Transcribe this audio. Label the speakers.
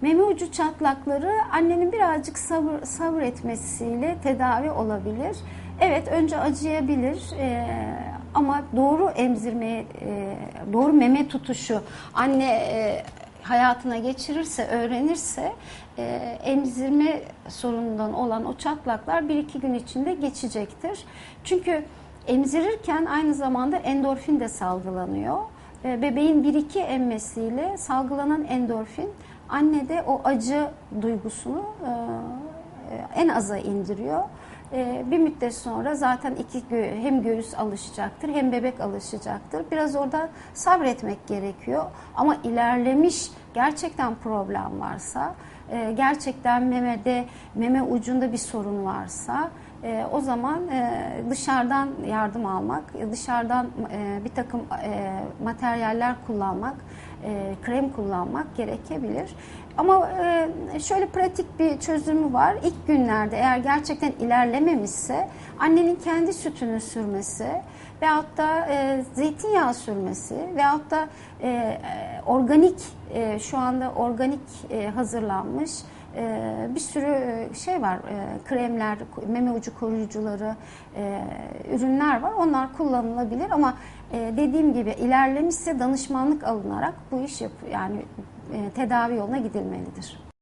Speaker 1: Meme ucu çatlakları annenin birazcık sabır, sabır etmesiyle tedavi olabilir. Evet önce acıyabilir e, ama doğru emzirmeye, e, doğru meme tutuşu anne e, hayatına geçirirse, öğrenirse e, emzirme sorunundan olan o çatlaklar bir iki gün içinde geçecektir. Çünkü emzirirken aynı zamanda endorfin de salgılanıyor. E, bebeğin bir iki emmesiyle salgılanan endorfin annede o acı duygusunu e, e, en aza indiriyor. E, bir müddet sonra zaten iki hem göğüs alışacaktır hem bebek alışacaktır. Biraz orada sabretmek gerekiyor. Ama ilerlemiş gerçekten problem varsa, gerçekten memede meme ucunda bir sorun varsa o zaman dışarıdan yardım almak, dışarıdan bir takım materyaller kullanmak, e, krem kullanmak gerekebilir. Ama e, şöyle pratik bir çözümü var. İlk günlerde eğer gerçekten ilerlememişse annenin kendi sütünü sürmesi veyahut da e, zeytinyağı sürmesi veyahut da e, e, organik e, şu anda organik e, hazırlanmış e, bir sürü şey var, e, kremler, meme ucu koruyucuları, e, ürünler var. Onlar kullanılabilir ama e, dediğim gibi ilerlemişse danışmanlık alınarak bu iş yap yani e, tedavi yoluna gidilmelidir.